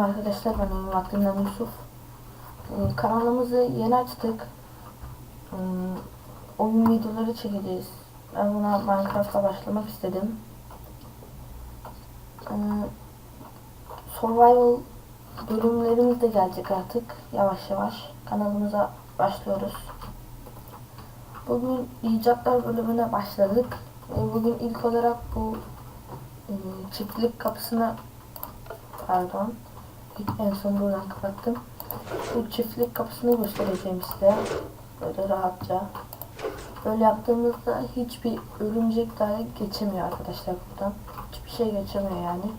arkadaşlar ben Oyun Vaktinden Yusuf. Ee, kanalımızı yeni açtık. Hmm, oyun videoları çekeceğiz. Ben buna Minecraft'a başlamak istedim. Ee, survival bölümlerimiz de gelecek artık. Yavaş yavaş kanalımıza başlıyoruz. Bugün icatlar bölümüne başladık. Ee, bugün ilk olarak bu e, çiftlik kapısına pardon en son buradan kapattım. Bu çiftlik kapısını göstereceğim size. Böyle rahatça. Böyle yaptığımızda hiçbir örümcek dahi geçemiyor arkadaşlar buradan. Hiçbir şey geçemiyor yani.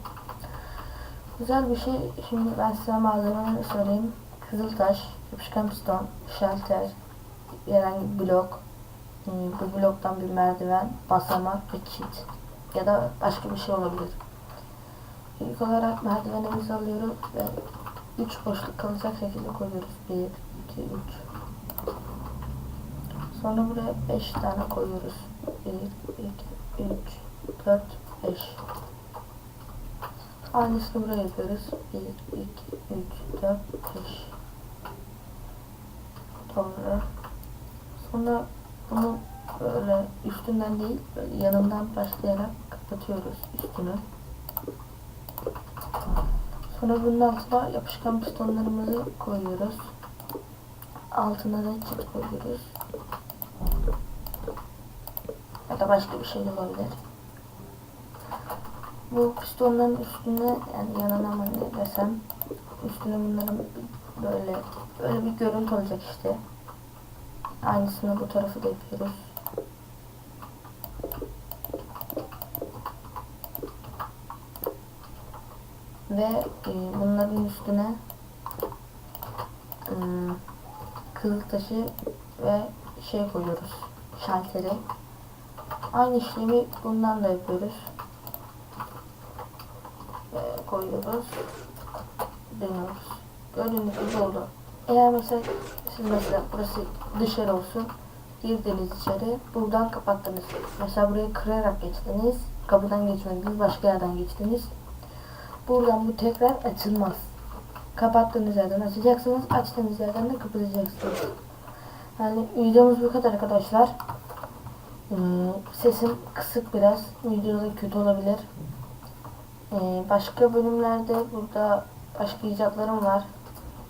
Güzel bir şey. Şimdi ben size malzemelerini söyleyeyim. Kızıltaş, yapışkan piston, şalter, herhangi bir blok, hmm, bu bloktan bir merdiven, basamak ve kit. Ya da başka bir şey olabilir. İlk olarak merdivenimizi alıyoruz ve 3 boşluk kalacak şekilde koyuyoruz. 1, 2, 3. Sonra buraya 5 tane koyuyoruz. 1, 2, 3, 4, 5. Aynısını buraya yapıyoruz. 1, 2, 3, 4, 5. Sonra sonra bunu böyle üstünden değil böyle yanından başlayarak kapatıyoruz üstünü. Sonra bunun altına yapışkan pistonlarımızı koyuyoruz. Altına da kit koyuyoruz. Ya da başka bir şey olabilir. Bu pistonların üstüne yani yanına mı ne desem üstüne bunların böyle böyle bir görüntü olacak işte. Aynısını bu tarafı da yapıyoruz. Ve e, bunların üstüne e, kızıl taşı ve şey koyuyoruz şalteri. Aynı işlemi bundan da yapıyoruz. Ve koyuyoruz dönüyoruz. Gördüğünüz gibi oldu. Eğer mesela siz mesela burası dışarı olsun girdiniz içeri buradan kapattınız. Mesela burayı kırarak geçtiniz kapıdan geçmediniz başka yerden geçtiniz Buradan bu tekrar açılmaz. Kapattığınız yerden açacaksınız. Açtığınız yerden de kapatacaksınız. Yani videomuz bu kadar arkadaşlar. Ee, sesim kısık biraz. Videoda kötü olabilir. Ee, başka bölümlerde burada başka icatlarım var.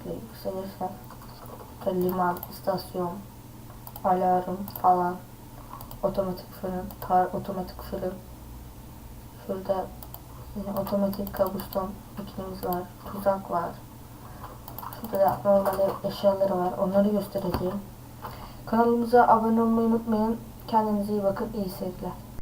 Yükselirse. Liman, istasyon, alarm falan. Otomatik fırın, tar otomatik fırın. Şurada Yine otomatik kabuston makinemiz var. Tuzak var. Şurada da normal eşyaları var. Onları göstereceğim. Kanalımıza abone olmayı unutmayın. Kendinize iyi bakın. İyi seyirler.